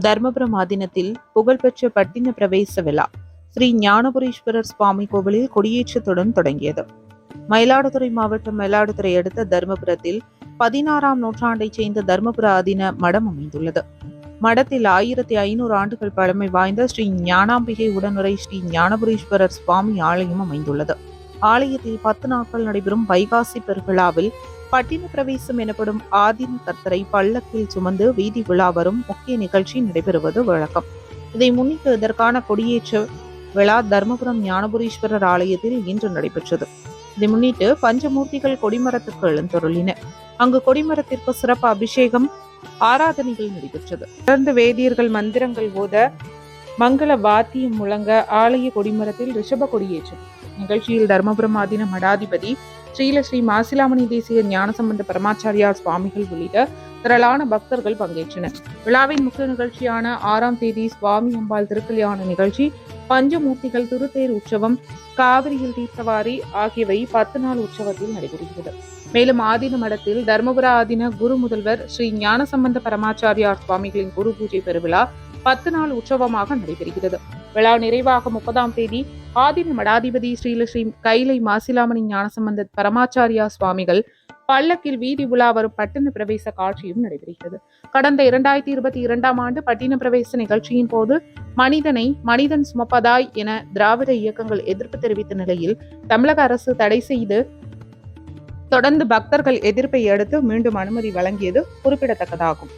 தர்மபுரம் ஆதீனத்தில் புகழ்பெற்ற பட்டின பிரவேச விழா ஸ்ரீ ஞானபுரீஸ்வரர் சுவாமி கோவிலில் கொடியேற்றத்துடன் தொடங்கியது. மயிலாடுதுறை மாவட்டம் மயிலாடுதுறை அடுத்த தர்மபுரத்தில் பதினாறாம் நூற்றாண்டைச் சேர்ந்த தர்மபுர ஆதீன மடம் அமைந்துள்ளது. மடத்தில் ஆயிரத்தி ஐநூறு ஆண்டுகள் பழமை வாய்ந்த ஸ்ரீ ஞானாம்பிகை உடனுரை ஸ்ரீ ஞானபுரீஸ்வரர் சுவாமி ஆலயம் அமைந்துள்ளது. ஆலயத்தில் பத்து நாட்கள் நடைபெறும் வைகாசி பெருவிழாவில் பட்டின பிரவேசம் எனப்படும் ஆதீன கர்த்தரை பல்லக்கில் சுமந்து வீதி விழா வரும் முக்கிய நிகழ்ச்சி நடைபெறுவது வழக்கம். இதை முன்னிட்டு இதற்கான கொடியேற்ற விழா தர்மபுரம் ஞானபுரீஸ்வரர் ஆலயத்தில் இன்று நடைபெற்றது. இதை முன்னிட்டு பஞ்சமூர்த்திகள் கொடிமரத்துக்கு எழுந்தருளின. அங்கு கொடிமரத்திற்கு சிறப்பு அபிஷேகம் ஆராதனைகள் நடைபெற்றது. தொடர்ந்து வேதியர்கள் மந்திரங்கள் ஓத மங்கள வாத்தியம் முழங்க ஆலய கொடிமரத்தில் ரிஷப கொடியேற்றம். நிகழ்ச்சியில் தர்மபுரம் ஆதீன மடாதிபதி ஸ்ரீல ஸ்ரீ மாசிலாமணி தேசிய ஞானசம்பந்த பரமாச்சாரியார் சுவாமிகள் உள்ளிட்ட திரளான பக்தர்கள் பங்கேற்றனர். விழாவின் முக்கிய நிகழ்ச்சியான ஆறாம் தேதி சுவாமி அம்பாள் திருக்கல்யாண நிகழ்ச்சி பஞ்சமூர்த்திகள் திருத்தேர் உற்சவம் காவிரியில் தீர்த்தவாரி ஆகியவை பத்து நாள் உற்சவத்தில் நடைபெறுகிறது. மேலும் ஆதீன மடத்தில் தர்மபுர ஆதீன குரு முதல்வர் ஸ்ரீ ஞானசம்பந்த பரமாச்சாரியார் சுவாமிகளின் குரு பூஜை பெருவிழா பத்து நாள் உற்சவமாக நடைபெறுகிறது. விழா நிறைவாக முப்பதாம் தேதி ஆதின மடாதிபதி ஸ்ரீலஸ்ரீ கைலை மாசிலாமணி ஞானசம்பந்த பரமாச்சாரியா சுவாமிகள் பல்லக்கில் வீதி உலா வரும் பட்டின பிரவேச காட்சியும் நடைபெறுகிறது. கடந்த இரண்டாயிரத்தி இருபத்தி இரண்டாம் ஆண்டு பட்டின பிரவேச நிகழ்ச்சியின் போது மனிதனை மனிதன் சுமப்பதாய் என திராவிட இயக்கங்கள் எதிர்ப்பு தெரிவித்த நிலையில் தமிழக அரசு தடை செய்து தொடர்ந்து பக்தர்கள் எதிர்ப்பை அடுத்து மீண்டும் அனுமதி வழங்கியது குறிப்பிடத்தக்கதாகும்.